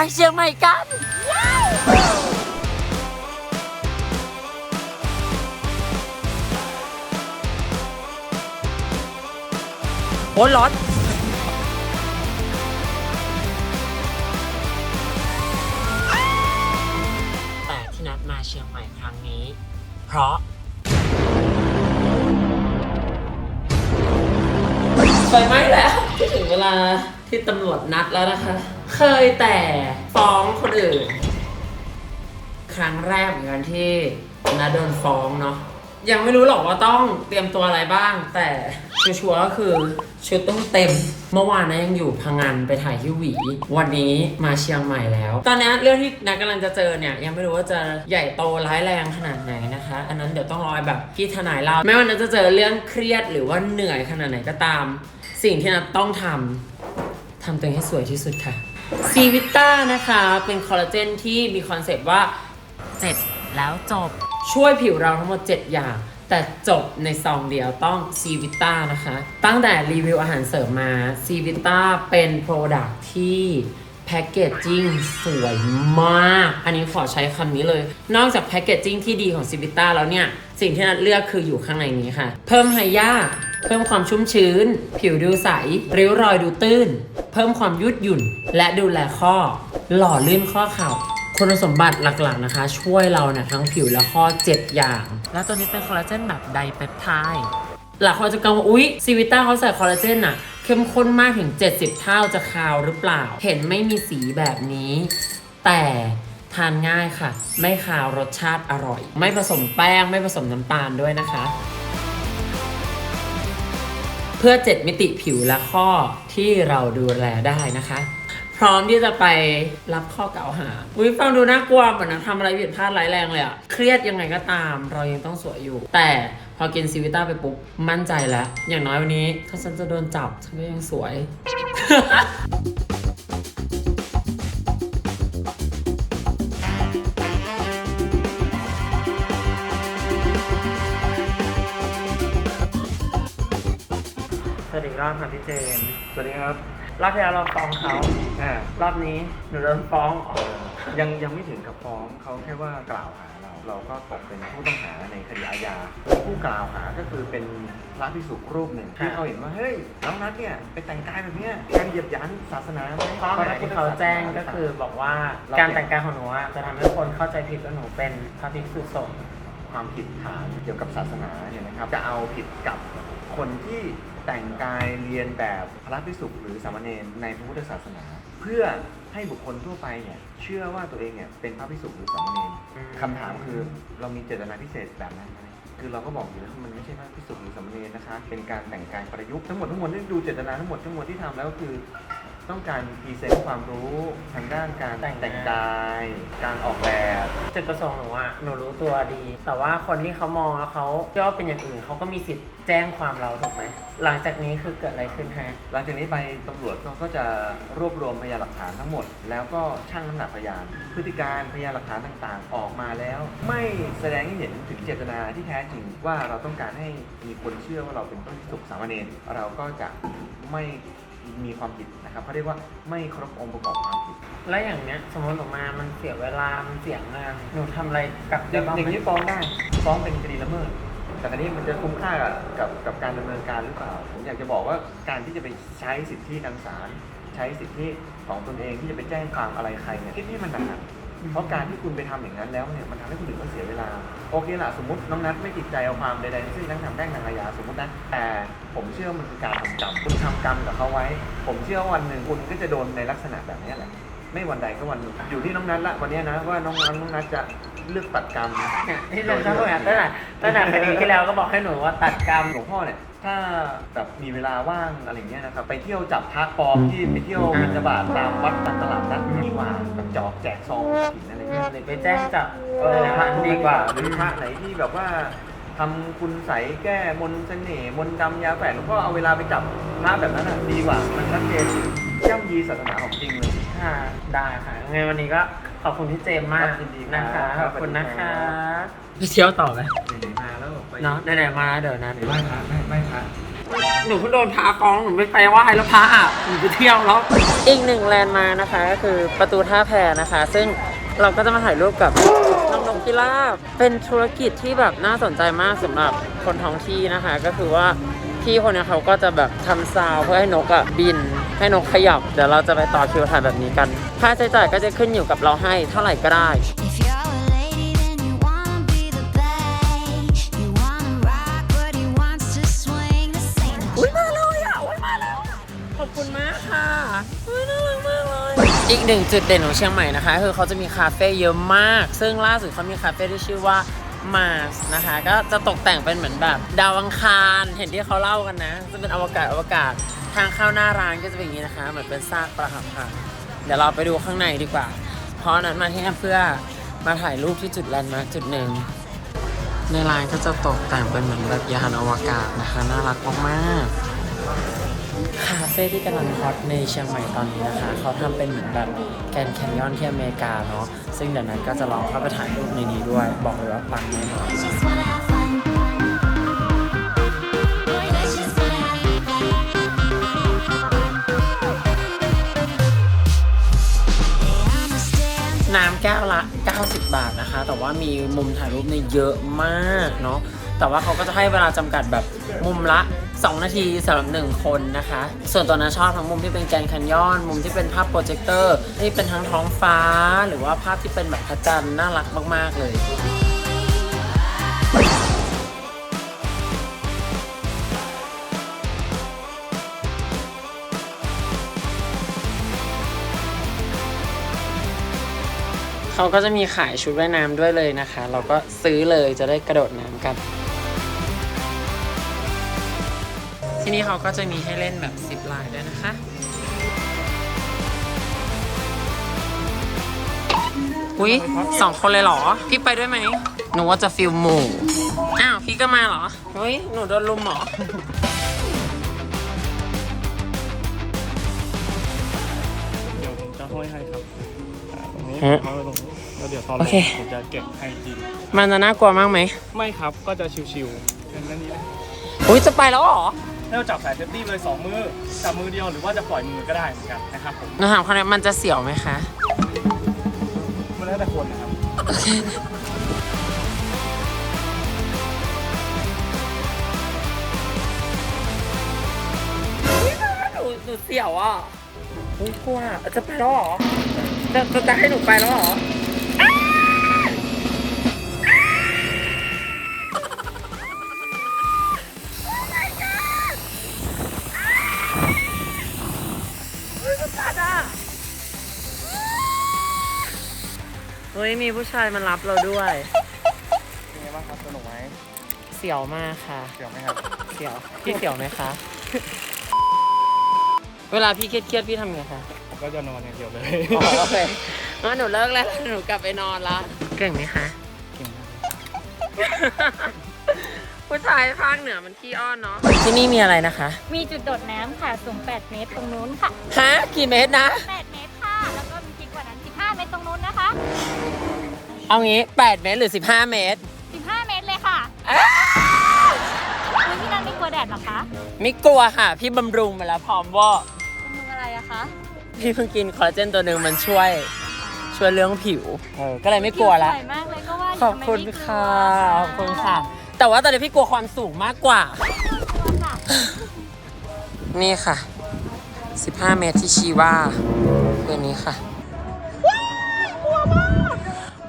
ไปเชียงใหม่กัน โอ้ร้อน แต่ที่นัดมาเชียงใหม่ครั้งนี้ เพราะ ไฟไหม้แล้ว ถึงเวลาที่ตำรวจนัดแล้วนะคะ เคยแต่ฟ้องคนอื่น ครั้งแรกเหมือนกันที่นัดโดนฟ้องเนาะยังไม่รู้หรอกว่าต้องเตรียมตัวอะไรบ้าง แต่ชัวร์ก็คือชุดต้องเต็ม เมื่อวานนะยังอยู่พังงานไปถ่ายที่หวี วันนี้มาเชียงใหม่แล้ว ตอนนี้เรื่องที่นัดกำลังจะเจอเนี่ย ยังไม่รู้ว่าจะใหญ่โตร้ายแรงขนาดไหนนะคะ อันนั้นเดี๋ยวต้องรอแบบพี่ทนายเล่าไม่ว่านัดจะเจอเรื่องเครียดหรือว่าเหนื่อยขนาดไหนก็ตาม สิ่งที่นัดต้องทำทำตัวเองให้สวยที่สุดค่ะ ซีวิต้านะคะ เป็นคอลลาเจนที่มีคอนเซปต์ว่าเจ็ดแล้วจบ ช่วยผิวเราทั้งหมด 7 อย่าง แต่จบในซองเดียวต้องซีวิต้านะคะ ตั้งแต่รีวิวอาหารเสริมมาซีวิต้าเป็นโปรดักที่แพคเกจจิ้งสวยมาก อันนี้ขอใช้คำนี้เลย นอกจากแพคเกจจิ้งที่ดีของซีวิต้าแล้วเนี่ย สิ่งที่นัดเลือกคืออยู่ข้างในนี้ค่ะ เพิ่มไฮย่า เพิ่มความชุ่มชื้น ผิวดูใส ริ้วรอยดูตื้น เพิ่มความยืดหยุ่น และดูแลข้อ หล่อลื่นข้อเข่าคุณสมบัติหลักๆนะคะ ช่วยเราเนี่ยทั้งผิวและข้อ 7 อย่าง แล้วตัวนี้เป็นคอลลาเจนแบบไดเปปไทด์หลายคนจะกังวลอุ๊ยซีวิต้าเขาใส่คอลลาเจนอะเข้มข้นมากถึง 70 เท่าจะคาวหรือเปล่า เห็นไม่มีสีแบบนี้ แต่ทานง่ายค่ะ ไม่คาวรสชาติอร่อย ไม่ผสมแป้งไม่ผสมน้ำตาลด้วยนะคะ เพื่อ 7 มิติผิวและข้อที่เราดูแลได้นะคะ พร้อมที่จะไปรับข้อกล่าวหาอุ้ยฟังดูน่ากลัวเหมือนนะทำอะไรผิดพลาดร้ายแรงเลยอะเครียดยังไงก็ตาม เรายังต้องสวยอยู่ แต่พอกินซีวิต้าไปปุ๊บ มั่นใจแล้ว อย่างน้อยวันนี้ ถ้าฉันจะโดนจับ ฉันก็ยังสวย รอบค่ะพี่เจนสวัสดีครับ รอบที่แล้วเราฟ้องเขาอ่ารอบนี้หนูโดนฟ้องเอ่อยังยังไม่ถึงกับฟ้องเขาแค่ว่ากล่าวหาเรา เราก็ตกเป็นผู้ต้องหาในคดีอาญาผู้กล่าวหาก็คือเป็นพระภิกษุรูปหนึ่งที่เขาเห็นว่าเฮ้ยน้องนัทเนี่ยไปแต่งกายแบบเนี้ยการเหยียดหยันศาสนาไหมข้อหาที่เขาแจ้งก็คือบอกว่าการแต่งกายของหนูอะจะทำให้คนเข้าใจผิดว่าหนูเป็นพระภิกษุสงฆ์ความผิดฐานเกี่ยวกับศาสนาเนี่ยนะครับจะเอาผิดกับคนที่ แต่งกายเรียนแบบพระภิกษุหรือสามเณรในพระพุทธศาสนา เพื่อให้บุคคลทั่วไปเนี่ยเชื่อว่าตัวเองเนี่ยเป็นพระภิกษุหรือสามเณรคำถามคือเรามีเจตนาพิเศษแบบนั้นไหมคือเราก็บอกอยู่แล้วมันไม่ใช่พระภิกษุหรือสามเณรนะคะ เป็นการแต่งกายประยุกต์ทั้งหมดทั้งมวลที่ดูเจตนาทั้งหมดทั้งมวลที่ทำแล้วก็คือ ต้องการพรีเซนต์ความรู้ทางด้านการแต่งแต่งกาย การออกแบบ จุดประสงค์หนูอะหนูรู้ตัวดี แต่ว่าคนที่เขามองแล้วเขาเชื่อว่าเป็นอย่างอื่นเขาก็มีสิทธิ์แจ้งความเราถูกไหม หลังจากนี้คือเกิดอะไรขึ้นฮะ หลังจากนี้ไปตำรวจก็ก็จะรวบรวมพยานหลักฐานทั้งหมด แล้วก็ชั่งน้ำหนักพยาน พฤติการพยานหลักฐานต่างๆ ออกมาแล้ว ไม่แสดงให้เห็นถึงเจตนาที่แท้จริงว่าเราต้องการให้มีคนเชื่อว่าเราเป็นต้นสุขสามเณรเราก็จะไม่ มีความผิดนะครับเขาเรียกว่าไม่ครบองค์ประกอบความผิด แล้วอย่างเนี้ยสมมติหนูมา มันเสียเวลา มันเสียงาน หนูทำอะไรกับอย่างบ้างอย่างไหมนี้ฟ้องได้ ฟ้องเป็นคดีละเมิด แต่อันนี้มันจะคุ้มค่ากับกับกับการดำเนินการหรือเปล่า ผมอยากจะบอกว่าการที่จะไปใช้สิทธิทางศาลใช้สิทธิของตนเองที่จะไปแจ้งความอะไรใครเนี่ยคิดให้มันหนัก เพราะการที่คุณไปทำอย่างนั้นแล้วเนี่ยมันทำให้คนอื่นก็เสียเวลา โอเคล่ะสมมติน้องนัทไม่ติดใจเอาความใดๆทั้งสิ้นทั้งทางแพ่งทางอาญาสมมตินะแต่ผมเชื่อว่ามันคือการทำกรรมคุณทำกรรมกับเขาไว้ ผมเชื่อว่าวันหนึ่งคุณก็จะโดนในลักษณะแบบนี้แหละไม่วันใดก็วันหนึ่งอยู่ที่น้องนัทละวันเนี้ยนะว่าน้องน้องนัทจะเลือกตัดกรรมเนี่ยที่เราชอบพูดอะตั้งแต่ตั้งแต่คดีที่แล้วก็บอกให้หนูว่าตัดกรรมหลวงพ่อเนี่ย ถ้าแบบมีเวลาว่างอะไรเงี้ยนะครับไปเที่ยวจับพระปลอมที่ไปเที่ยวบิณฑบาตตามวัดตามตลาดนัดดีกว่าแบบจอกแจกซองกฐินอะไรเงี้ยหรือไปแจ้งจับเออพระดีกว่าหรือพระไหนที่แบบว่าทำคุณใสยแก้มนต์เสน่ห์มนต์ดำยาแฝดหลวงพ่อเอาเวลาไปจับพระแบบนั้นอะดีกว่ามันชัดเจนย่ำยีศาสนาของจริงเลย ค่ะได้ค่ะยังไงวันนี้ก็ ขอบคุณพี่เจมส์มากครับยินดีครับนะคะคขรับอบคุณนะคะสวัสดีครับไปเที่ยวต่อไหมไหนๆมาแล้วไปเนาะไหนๆมาแล้วเดี๋ยวนะ ไปไหว้พระไหว้ไหว้พระ หนูเพิ่งโดนพาฟ้องหนูไม่ไปไหว้แล้วพาอะหนูไปเที่ยวแล้ว อีกหนึ่งแลนด์มาร์คนะคะก็คือประตูท่าแพนะคะ ซึ่งเราก็จะมาถ่ายรูปกับน้องนกพิราบเป็นธุรกิจที่แบบน่าสนใจมากสำหรับคนท้องที่นะคะ ก็คือว่าพี่คนเนี้ยเขาก็จะแบบทำซาวด์เพื่อให้นกอะบิน ให้นกขยับเดี๋ยวเราจะไปต่อคิวถ่ายแบบนี้กัน ค่าใช้จ่ายก็จะขึ้นอยู่กับเราให้เท่าไหร่ก็ได้ If you're a lady, then you wanna be the babe. You wanna rock, but he wants to swing the same. อุ้ยมาเลยอะอุ้ยมาแล้วขอบคุณมากค่ะอุ้ยน่ารักมากเลย อีกหนึ่งจุดเด่นของเชียงใหม่นะคะ คือเขาจะมีคาเฟ่เยอะมาก ซึ่งล่าสุดเขามีคาเฟ่ที่ชื่อว่ามาสนะคะ ก็จะตกแต่งเป็นเหมือนแบบ ดาวอังคารเห็นที่เขาเล่ากันนะจะเป็นอวกาศอวกาศทางเข้าหน้าร้านก็จะเป็นอย่างนี้นะคะ เหมือนเป็นซากปรักหักพัง เดี๋ยวเราไปดูข้างในดีกว่า เพราะนั้นมาที่นี่เพื่อมาถ่ายรูปที่จุดแลนด์มาร์คจุดหนึ่ง ในร้านก็จะตกแต่งเป็นเหมือนแบบยานอวกาศนะคะ น่ารักมากๆคาเฟ่ที่กำลังฮอตในเชียงใหม่ตอนนี้นะคะ เขาทำเป็นเหมือนแบบแกนแคนยอนที่อเมริกาเนาะซึ่งเดี๋ยวนั้นก็จะลองเข้าไปถ่ายรูปในนี้ด้วย บอกเลยว่าปังแน่นอน น้ำแก้วละ 90 บาทนะคะ แต่ว่ามีมุมถ่ายรูปเนี่ยเยอะมากเนาะแต่ว่าเขาก็จะให้เวลาจำกัดแบบมุมละ 2 นาทีสำหรับ 1 คนนะคะ ส่วนตัวนั้นชอบทั้งมุมที่เป็นแกนแคนยอน มุมที่เป็นภาพโปรเจคเตอร์ที่เป็นทั้งท้องฟ้า หรือว่าภาพที่เป็นแบบพระจันทร์น่ารักมาก ๆ เลย เขาก็จะมีขายชุดว่ายน้ำด้วยเลยนะคะ เราก็ซื้อเลยจะได้กระโดดน้ำกัน ที่นี่เขาก็จะมีให้เล่นแบบซิปไลน์ด้วยนะคะ อุ้ยสองคนเลยเหรอ พี่ไปด้วยไหม หนูว่าจะฟิลหมู่อ้าว พี่ก็มาเหรอ เฮ้ย หนูโดนลุมเหรอเดี๋ยวผมจะห้อยให้ครับอ่าตรงนี้ ดี๋ยวตอนลโองเค ผมจะเก็บให้จริงมันจะน่ากลัวมากไหมไม่ครับก็จะชิวๆเป็นนั่นนี้นะอุ้ยจะไปแล้วเหรอให้เราจับสายเซฟตี้เลยสองมือจับมือเดียวหรือว่าจะปล่อยมือก็ได้เหมือนกันนะครับผมหนูถามคนนี้มันจะเสียวไหมคะ มันแล้วแต่คนนะครับหนูหนูเสี่ยวอะอุ้ยกลัวจะไปแล้วเหรอจะจะจะให้หนูไปแล้วเหรออ้ ยมีผู้ชายมารับเราด้วย เป็นไงบ้างครับสนุกไหมเสี่ยวมากค่ะเดี๋ยวไหมครับ เสี่ยว พี่เสี่ยวไหมคะ เวลาพี่เครียดๆพี่ทำไงคะผมก็จะนอนอย่างเดียวเลยอ๋อโอเคงั้นหนูเลิกแล้วหนูกลับไปนอนละเก่งไหมคะ เก่งมากผู้ชายภาคเหนือมันขี้อ้อนเนาะ ที่นี่มีอะไรนะคะ มีจุดโดดน้ำค่ะ สูง 8 เมตรตรงนู้นค่ะ ฮะ กี่เมตรนะ 8 เอางี้ 8 เมตรหรือ 15 เมตร 15 เมตรเลยค่ะคุณพี่นันไม่กลัวแดดเหรอคะไม่กลัวค่ะ พี่บำรุงมาแล้วพร้อมว่าคุณลุงอะไรอะคะพี่เพิ่งกินคอลลาเจนตัวหนึ่งมันช่วย ช่วยเรื่องผิวเออก็เลยไม่กลัวละสวยมากเลยก็ว่ายู่ขอบคุณทำไมไม่กลัวค่ะขอบคุณค่ะ แต่ว่าตอนนี้พี่กลัวความสูงมากกว่า กลัวค่ะ นี่ค่ะ 15 เมตรที่ชีว่าคืนนี้ค่ะ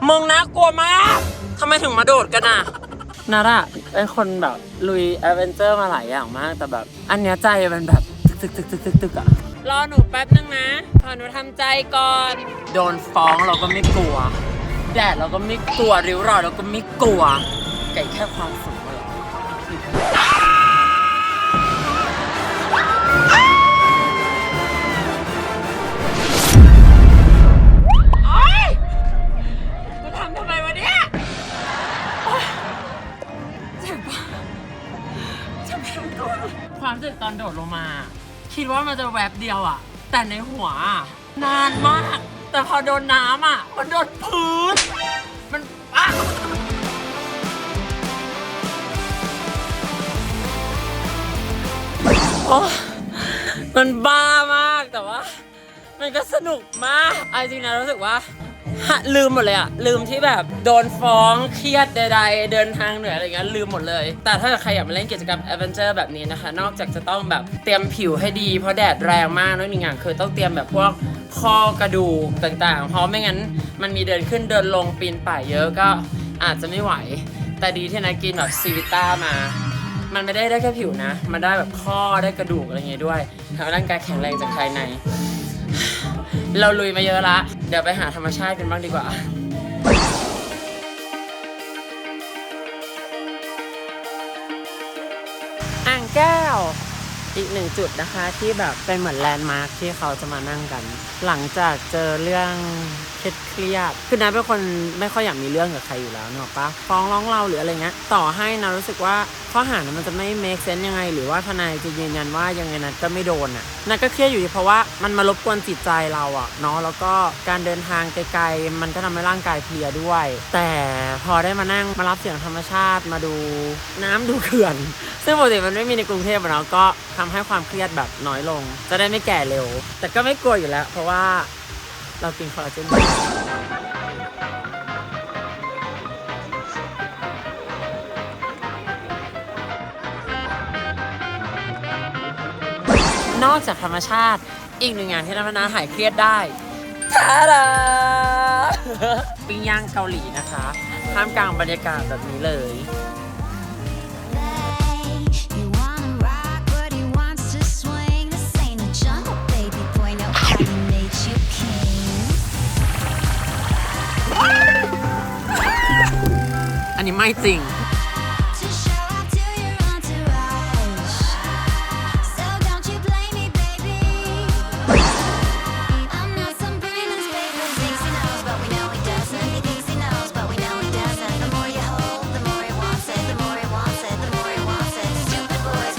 มึงน่ากลัวมากทำไมถึงมาโดดกันอะนาระเป็นคนแบบลุยแอดเวนเจอร์มาหลายอย่างมาก แต่แบบ อันเนี้ยใจมันแบบตึกตึกตึกตึกตึกอะรอหนูแป๊บนึงนะพอหนูทำใจก่อน โดนฟ้องเราก็ไม่กลัว แดดเราก็ไม่กลัว ริ้วรอยเราก็ไม่กลัว ไก่แค่ความสูงเลย คิดว่ามันจะแวบเดียวอะแต่ในหัวอะนานมาก แต่พอโดนน้ำอะมันโดนพื้น มันอะโอ้มันบ้ามากแต่ว่า มันก็สนุกมากเอาจริงนะรู้สึกว่า ฮะลืมหมดเลยอะลืมที่แบบโดนฟ้องเครียดใดๆเดินทางเหนื่อยอะไรเงี้ยลืมหมดเลย แต่ถ้าใครอยากมาเล่นกิจกรรมแอดเวนเจอร์แบบนี้นะคะ นอกจากจะต้องแบบเตรียมผิวให้ดี เพราะแดดแรงมากแล้วอีกอย่างคือต้องเตรียมแบบพวกข้อกระดูกต่างๆ เพราะไม่งั้นมันมีเดินขึ้นเดินลงปีนป่ายเยอะก็อาจจะไม่ไหว แต่ดีที่นะกินแบบซีวิต้ามา มันไม่ได้ได้แค่ผิวนะ มันได้แบบข้อได้กระดูกอะไรเงี้ยด้วยทำให้ร่างกายแข็งแรงจากภายใน เราลุยมาเยอะละ เดี๋ยวไปหาธรรมชาติกันบ้างดีกว่า อ่างแก้ว อีกหนึ่งจุดนะคะที่แบบเป็นเหมือนแลนด์มาร์คที่เขาจะมานั่งกัน หลังจากเจอเรื่องเครียดๆคือนัทเป็นคนไม่ค่อยอยากมีเรื่องกับใครอยู่แล้วเนอะปะฟ้องร้องเราหรืออะไรเงี้ย ต่อให้นะรู้สึกว่าข้อหานั้นมันจะไม่ make sense ยังไง หรือว่าทนายจะยืนยันว่ายังไงนัทก็ไม่โดนอะนัทก็เครียดอยู่ดีเพราะว่ามันมารบกวนจิตใจเราอะเนาะแล้วก็การเดินทางไกลๆมันก็ทำให้ร่างกายเพลียด้วย แต่พอได้มานั่งมารับเสียงธรรมชาติมาดูน้ำดูเขื่อน ซึ่งปกติมันไม่มีในกรุงเทพอะเนาะก็ทำให้ความเครียดแบบน้อยลง จะได้ไม่แก่เร็ว แต่ก็ไม่กลัวอยู่แล้ว เพราะว่า เรากินคอลลาเจนนอกจากธรรมชาติ อีกหนึ่งอย่างที่น้ำนาหายเครียดได้ทาดาปิ้งย่างเกาหลีนะคะท่ามกลางบรรยากาศแบบนี้เลย he wants it. Stupid boys.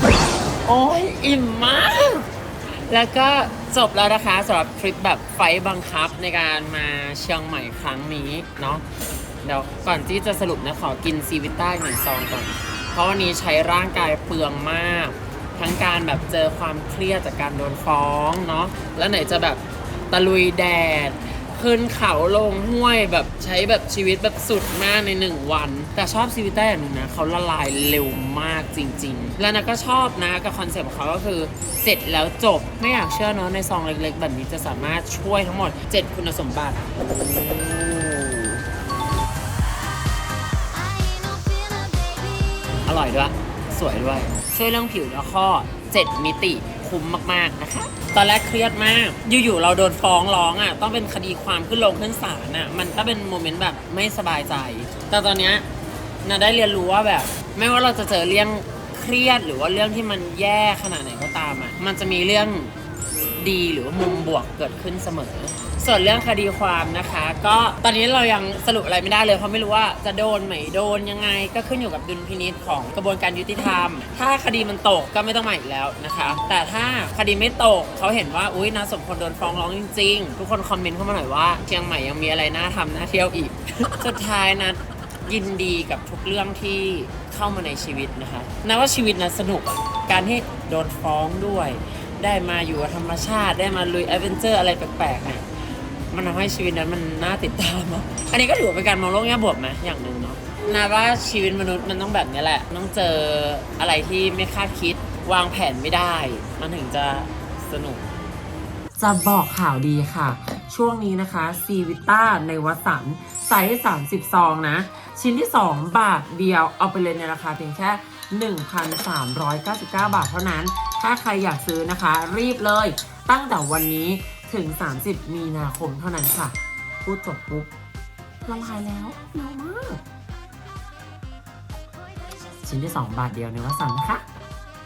โอ้ยอิ่มมาก แล้วก็จบแล้วนะคะสำหรับทริปแบบไฟบังคับในการมาเชียงใหม่ครั้งนี้เนาะ เดี๋ยวก่อนที่จะสรุปนะขอกินซีวิต้าหนึ่งซองก่อน เพราะวันนี้ใช้ร่างกายเปลืองมาก ทั้งการแบบเจอความเครียดจากการโดนฟ้องเนาะ แล้วไหนจะแบบตะลุยแดด ขึ้นเขาลงห้วยแบบใช้แบบชีวิตแบบสุดมากในหนึ่งวัน แต่ชอบซีวิต้าอย่างหนึงนะเขาละลายเร็วมากจริง ๆ แล้วนะก็ชอบนะกับคอนเซปต์ของเขาก็คือเสร็จแล้วจบ ไม่อยากเชื่อเนาะในซองเล็กๆ แบบนี้จะสามารถช่วยทั้งหมด 7 คุณสมบัติ อร่อยด้วย สวยด้วย ช่วยเรื่องผิวและข้อ 7 มิติคุ้มมากๆนะคะ ตอนแรกเครียดมาก อยู่ๆเราโดนฟ้องร้องอะ ต้องเป็นคดีความขึ้นลงขึ้นศาลอะ มันก็เป็นโมเมนต์แบบไม่สบายใจ แต่ตอนเนี้ยนาได้เรียนรู้ว่าแบบ ไม่ว่าเราจะเจอเรื่องเครียดหรือว่าเรื่องที่มันแย่ขนาดไหนก็ตามอะ มันจะมีเรื่องดีหรือว่ามุมบวกเกิดขึ้นเสมอ ส่วนเรื่องคดีความนะคะ ก็ตอนนี้เรายังสรุปอะไรไม่ได้เลยเพราะไม่รู้ว่าจะโดนไหมโดนยังไง ก็ขึ้นอยู่กับดุลพินิจของกระบวนการยุติธรรม ถ้าคดีมันตกก็ไม่ต้องมาอีกแล้วนะคะ แต่ถ้าคดีไม่ตกเขาเห็นว่าอุ้ยนาสมควรโดนฟ้องร้องจริง ๆ ทุกคนคอมเมนต์เข้ามาหน่อยว่าเชียงใหม่ยังมีอะไรน่าทำน่าเที่ยวอีก สุดท้ายนะยินดีกับทุกเรื่องที่เข้ามาในชีวิตนะคะนะว่าชีวิตนะสนุกอะการที่โดนฟ้องด้วย ได้มาอยู่กับธรรมชาติ ได้มาลุยแอดเวนเจอร์อะไรแปลกๆเนี่ย มันทำให้ชีวิตนั้นมันน่าติดตามอะอันนี้ก็ถือว่าเป็นการมองโลกแง่บวกไหมอย่างหนึ่งเนาะนาว่าชีวิตมนุษย์มันต้องแบบนี้แหละ ต้องเจออะไรที่ไม่คาดคิดวางแผนไม่ได้ มันถึงจะสนุก จะบอกข่าวดีค่ะ ช่วงนี้นะคะซีวิต้าในวัสันไซส์30ซองนะ ชิ้นที่ 2 บาทเดียวเอาไปเลยในราคาเพียงแค่ 1,399 บาทเท่านั้น ถ้าใครอยากซื้อนะคะ รีบเลยตั้งแต่วันนี้ ถึง 30 มีนาคมเท่านั้นค่ะ พูดจบปุ๊บละลายแล้วเร็วมาก ชิ้นที่ 2 บาทเดียวในวัสันต์นะคะ